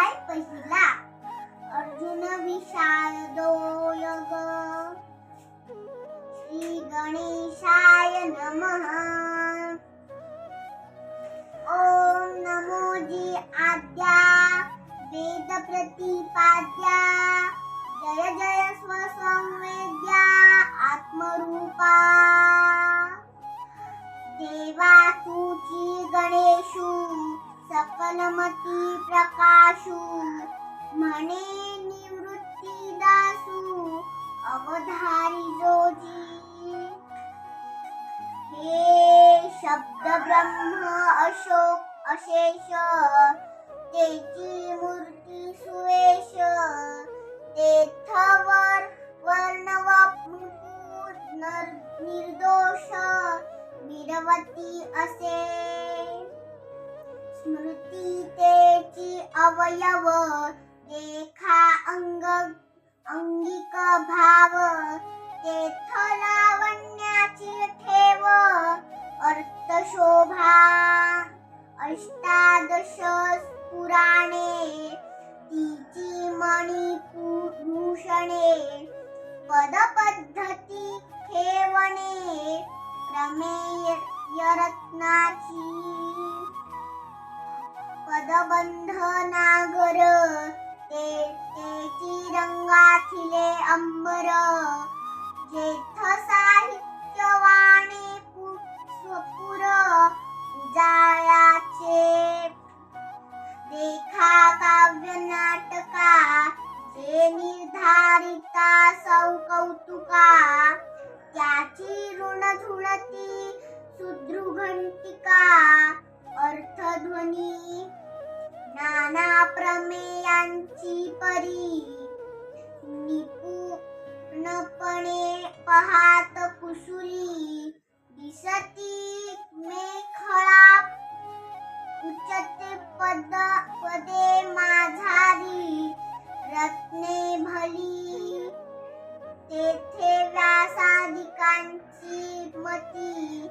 अध्याय पहिला. अर्जुन विषादो योग श्री गणेशाय नमः. ओम नमो जी आद्या. वेद प्रतिपाद्या. जय जय स्वसंवेद्या सकलमती प्रकाशू म्हणे निवृत्ती दासू अवधारी जोजी हे शब्द ब्रह्म अशोक अशेष तेची मूर्ती सुवेश तेथवर वर्णव निर्दोष विरवती असे। स्मृती तेची अवयव देखा अंग अंगिक भाव तेथ लावण्याची ठेव अर्थ शोभा अष्टादश पुराणे तिची मणी भूषणे पदपद्धती ठेवणे प्रमेय रत्नाची पदबंध नागर ते तेची रंगाथिले अंबर जेथ साहित्य वाणी स्वपुर उजाळाचे रेखा काव्य नाटका जे निर्धारिता सौ कौतुका त्याची ऋण धुणती सुदृघंटिका अर्थध्वनी प्रमेयांची परी. निपुणपणे पहात कुशुरी दिसती मेखळा उच्चते पद पदे माझारी. रत्ने भली. तेथे व्यासादिकांची मती.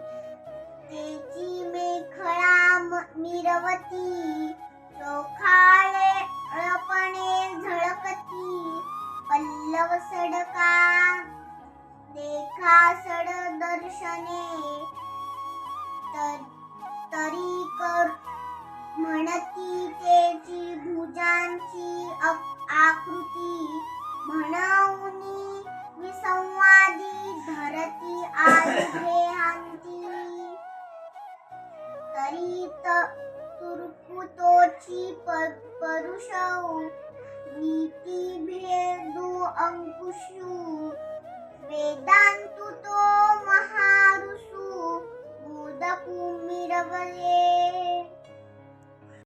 खासड दर्शने. तर- तरी कर म्हणती तेची भुजांची आकृती. म्हणून विसंवादी धरती आयुधेहांती तरी त- तुर्कुतोची प- परुष नीती भेदू अंकुशू. वेदांतु